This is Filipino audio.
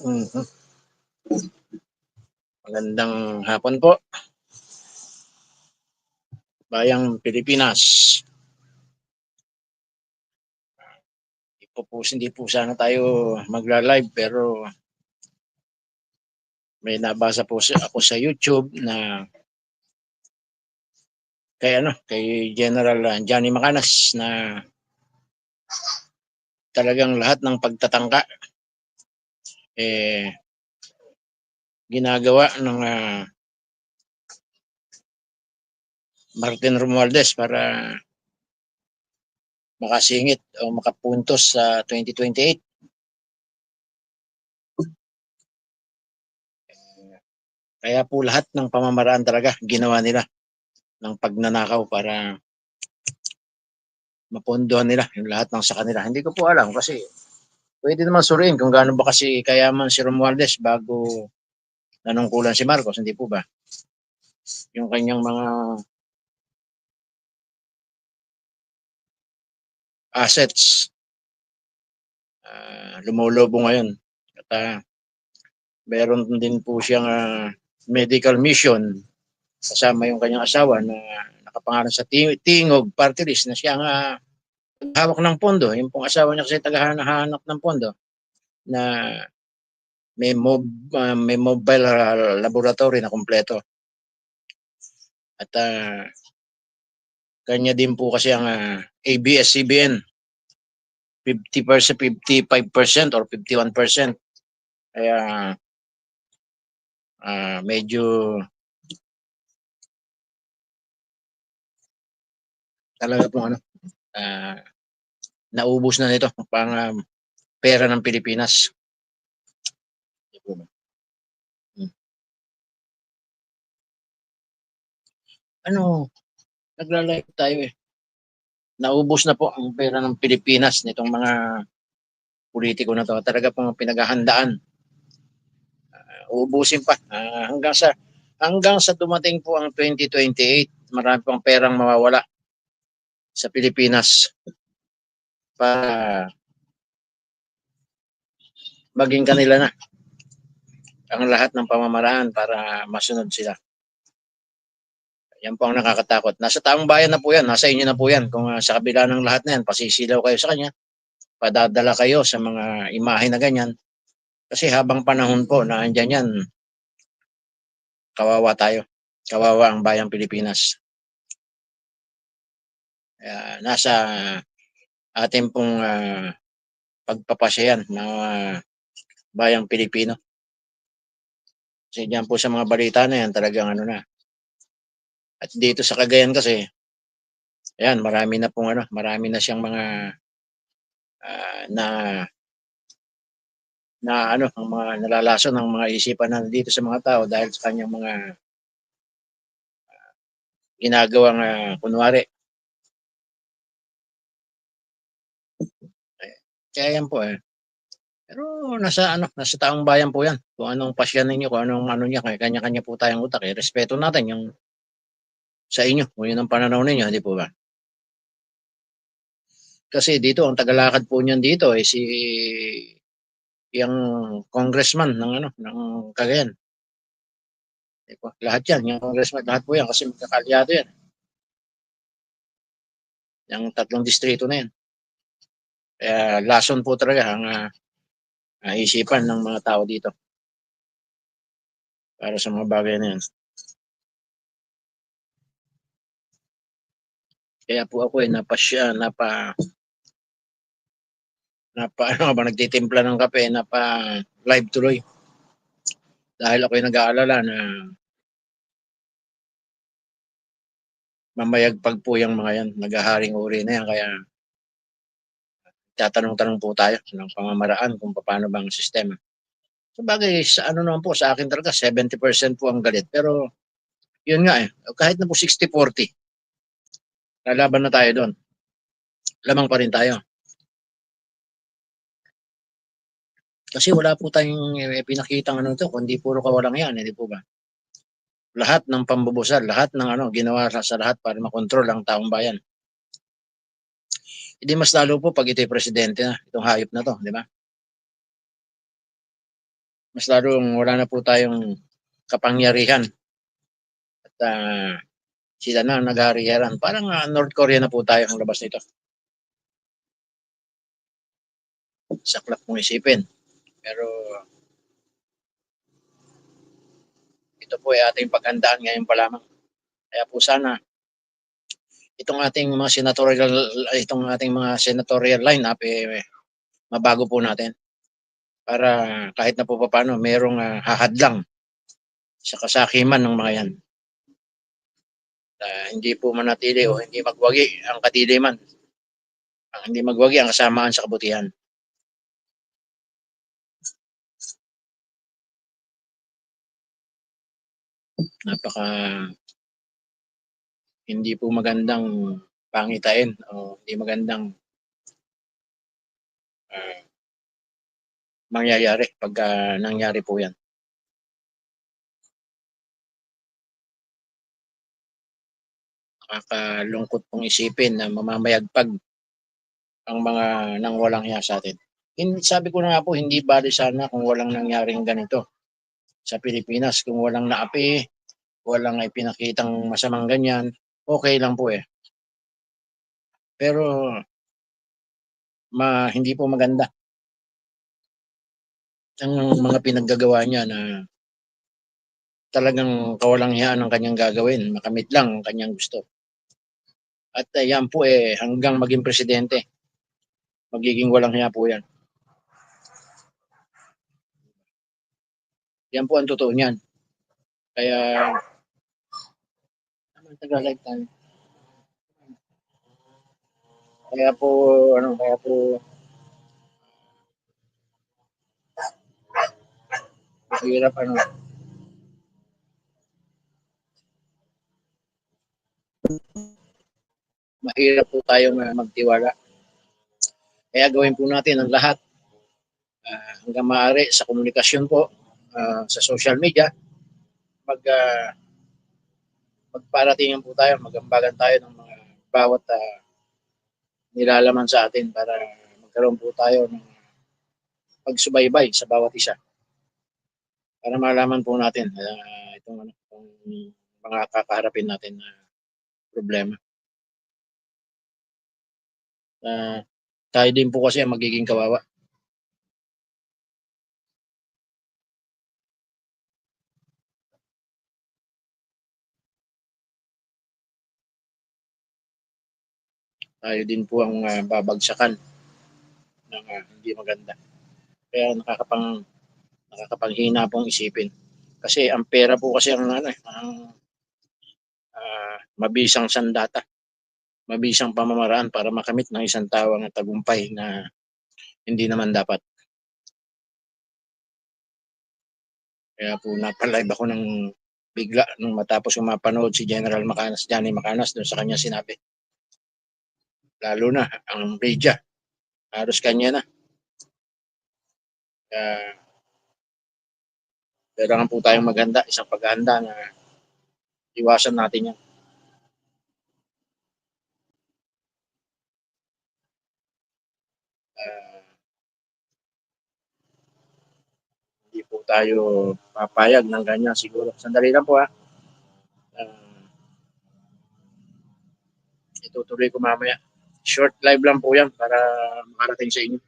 Mhm. Magandang hapon po. Bayang Pilipinas. Hindi po, po hindi po sana tayo magla-live pero may nabasa po ako sa YouTube na kay ano, kay General uh, Johnny Macanas na talagang lahat ng pagtatangka eh ginagawa ng uh, Martin Romualdez para makasingit o makapuntos sa 2028. Kaya po lahat ng pamamaraan talaga ginawa nila ng pagnanakaw para mapondohan nila yung lahat ng sa kanila. Hindi ko po alam kasi pwede naman suriin kung gaano ba kasi kayaman si Romualdez bago nanungkulan si Marcos, hindi po ba? Yung kanyang mga assets uh, lumulobo ngayon. At uh, meron din po siyang uh, medical mission kasama yung kanyang asawa na nakapangalan sa Tingog Party List na siya ang uh, hawak ng pondo. Yung pong asawa niya kasi tagahanap ng pondo na may, mob, uh, may mobile uh, laboratory na kumpleto. At uh, kanya din po kasi ang uh, ABS-CBN 50%, 55% or 51%. Kaya uh, medyo talaga pong ano, uh, naubos na nito pang uh, pera ng Pilipinas. Hmm. Ano, nagla-live tayo eh. Naubos na po ang pera ng Pilipinas nitong mga politiko na to. Talaga pong pinaghahandaan. Uh, uubusin pa uh, hanggang sa hanggang sa dumating po ang 2028, marami pang perang mawawala sa Pilipinas para maging kanila na ang lahat ng pamamaraan para masunod sila. Yan po ang nakakatakot. Nasa taong bayan na po yan, nasa inyo na po yan. Kung uh, sa kabila ng lahat na yan, pasisilaw kayo sa kanya, padadala kayo sa mga imahe na ganyan. Kasi habang panahon po na andyan yan, kawawa tayo. Kawawa ang bayang Pilipinas. Uh, nasa ating pong uh, pagpapasyayan ng uh, bayang Pilipino. Kasi dyan po sa mga balita na yan, talagang ano na. At dito sa Cagayan kasi, ayan, marami na pong ano, marami na siyang mga uh, na na ano, ang mga nalalason ng mga isipan na dito sa mga tao dahil sa kanyang mga uh, ginagawang uh, kunwari. Kaya po eh. Pero nasa ano, nasa taong bayan po yan. Kung anong pasyan ninyo, kung anong ano niya, kanya-kanya po tayong utak. Eh. Respeto natin yung sa inyo, kung yun ang pananaw ninyo, hindi po ba? Kasi dito, ang tagalakad po niyan dito ay eh, si yung congressman ng ano, ng Cagayan. Diba? Lahat yan, yung congressman, lahat po yan kasi magkakalyado yan. Yung tatlong distrito na yan. Kaya lason po talaga ang uh, isipan ng mga tao dito para sa mga bagay na yan. Kaya po ako ay napasya, napa napa ano ba nagtitimpla ng kape, napa live tuloy. Dahil ako ay nag-aalala na mamayagpag po yung mga yan, naghaharing uri na yan, kaya tatanong-tanong po tayo ng pamamaraan kung paano bang sistema. So bagay, sa ano naman po, sa akin talaga, 70% po ang galit. Pero, yun nga eh, kahit na po 60-40, Lalaban na tayo doon. Lamang pa rin tayo. Kasi wala po tayong eh, pinakitang ano to, kundi puro kawalang yan, hindi po ba? Lahat ng pambubusal, lahat ng ano, ginawa sa lahat para makontrol ang taong bayan. Hindi mas lalo po pag ito'y presidente na, itong hayop na to, di ba? mas lalong wala na po tayong kapangyarihan. At ah, sila na ang naghaharihan. Parang ah, North Korea na po tayo ang labas nito. Saklap mong isipin. Pero ito po ay ating paghandaan ngayon pa lamang. Kaya po sana itong ating mga senatorial itong ating mga senatorial lineup eh mabago po natin para kahit na po paano merong uh, hahadlang sa kasakiman ng mga yan. Uh, hindi po manatili o hindi magwagi ang kadiliman. Ang hindi magwagi ang kasamaan sa kabutihan. Napaka hindi po magandang pangitain o hindi magandang uh, mangyayari pag uh, nangyari po yan. Nakakalungkot pong isipin na mamamayagpag ang mga nang walang hiya sa atin. Hindi, sabi ko na nga po, hindi bali sana kung walang nangyaring ganito sa Pilipinas. Kung walang naapi, walang ipinakitang masamang ganyan, okay lang po eh. Pero ma, hindi po maganda ang mga pinaggagawa niya na talagang kawalang hiyaan ang kanyang gagawin, makamit lang ang kanyang gusto. At uh, yan po eh hanggang maging presidente, magiging walang hiya po yan. Yan po ang totoo niyan. Kaya, taga-live tayo. Kaya po, ano, kaya po, mahirap ano. Mahirap po tayong magtiwala. Kaya gawin po natin ang lahat uh, hanggang maaari sa komunikasyon po, uh, sa social media, mag uh, magparatingan po tayo, magambagan tayo ng mga bawat uh, nilalaman sa atin para magkaroon po tayo ng pagsubaybay sa bawat isa para malaman po natin uh, itong, ano, itong mga kakaharapin natin na problema. Uh, tayo din po kasi ang magiging kawawa. Tayo din po ang uh, babagsakan ng uh, hindi maganda. Kaya nakakapang nakakapanghina pong isipin. Kasi ang pera po kasi ang ano, eh, ang uh, mabisang sandata. Mabisang pamamaraan para makamit ng isang tao ang tagumpay na hindi naman dapat. Kaya po napalive ako ng bigla nung matapos ko mapanood si General Macanas, Johnny Macanas doon sa kanya sinabi. Lalo na ang media. Halos kanya na. Kaya kailangan po tayong maganda, isang paghahanda na iwasan natin yan. Uh, hindi po tayo papayag ng ganyan siguro. Sandali lang po ha. Uh, itutuloy ko mamaya. Short live lang po yan para makarating sa inyo.